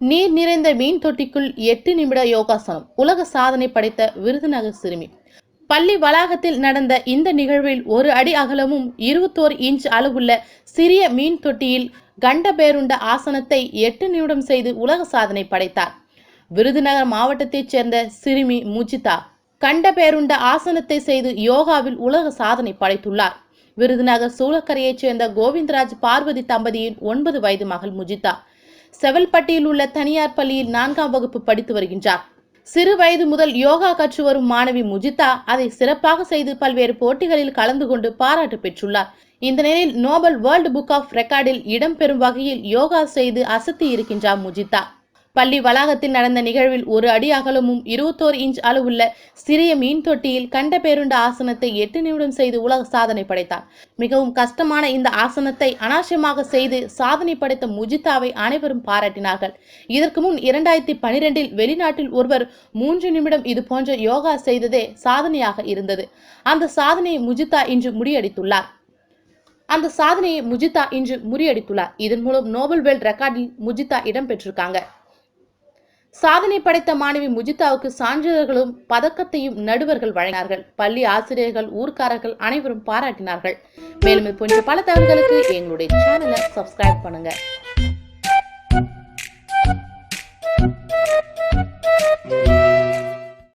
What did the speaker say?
நீர் நிறைந்த மீன் தொட்டிக்குள் எட்டு நிமிட யோகாசனம் உலக சாதனை படைத்த விருதுநகர் சிறுமி. பள்ளி வளாகத்தில் நடந்த இந்த நிகழ்வில் ஒரு அடி அகலமும் இருபத்தோரு இன்ச் அளவுள்ள சிறிய மீன் தொட்டியில் கண்ட பேருண்ட ஆசனத்தை எட்டு நிமிடம் செய்து உலக சாதனை படைத்தார். விருதுநகர் மாவட்டத்தைச் சேர்ந்த சிறுமி முஜிதா கண்ட பேருண்ட ஆசனத்தை செய்து யோகாவில் உலக சாதனை படைத்துள்ளார். விருதுநகர் சூளக்கரையைச் சேர்ந்த கோவிந்தராஜ் பார்வதி தம்பதியின் ஒன்பது வயது மகள் முஜிதா செவல்பட்டியில் உள்ள தனியார் பள்ளியில் நான்காம் வகுப்பு படித்து வருகின்றார். சிறு வயது முதல் யோகா கற்று வரும் மாணவி முஜிதா அதை சிறப்பாக செய்து பல்வேறு போட்டிகளில் கலந்து கொண்டு பாராட்டு பெற்றுள்ளார். இந்த நிலையில் நோபல் வேர்ல்டு புக் ஆஃப் ரெக்கார்டில் இடம்பெறும் வகையில் யோகா செய்து அசத்தி இருக்கின்றார் முஜிதா. பள்ளி வளாகத்தில் நடந்த நிகழ்வில் ஒரு அடி அகலமும் இருபத்தோரு இன்ச் அளவுள்ள சிறிய மீன் தொட்டியில் கண்ட பேருண்ட ஆசனத்தை எட்டு நிமிடம் செய்து உலக சாதனை படைத்தார். மிகவும் கஷ்டமான இந்த ஆசனத்தை அனாவசியமாக செய்து சாதனை படைத்த முஜிதாவை அனைவரும் பாராட்டினார்கள். இதற்கு முன் இரண்டாயிரத்தி பனிரெண்டில் வெளிநாட்டில் ஒருவர் மூன்று நிமிடம் இது போன்ற யோகா செய்ததே சாதனையாக இருந்தது. அந்த சாதனையை முஜிதா இன்று முறியடித்துள்ளார். அந்த சாதனையை முஜிதா இன்று முறியடித்துள்ளார். இதன் மூலம் நோபல் வேர்ல்ட் ரெக்கார்டில் முஜிதா இடம் பெற்றிருக்காங்க. சாதனை படைத்த மாணவி முஜிதாவுக்கு சான்றிதழ்களும் பதக்கத்தையும் நடுவர்கள் வழங்கினார்கள். பள்ளி ஆசிரியர்கள் ஊர்க்காரர்கள் அனைவரும் பாராட்டினார்கள். மேலும் இது போன்ற பல தகவல்களுக்கு எங்களுடைய சேனலை சப்ஸ்கிரைப் பண்ணுங்க.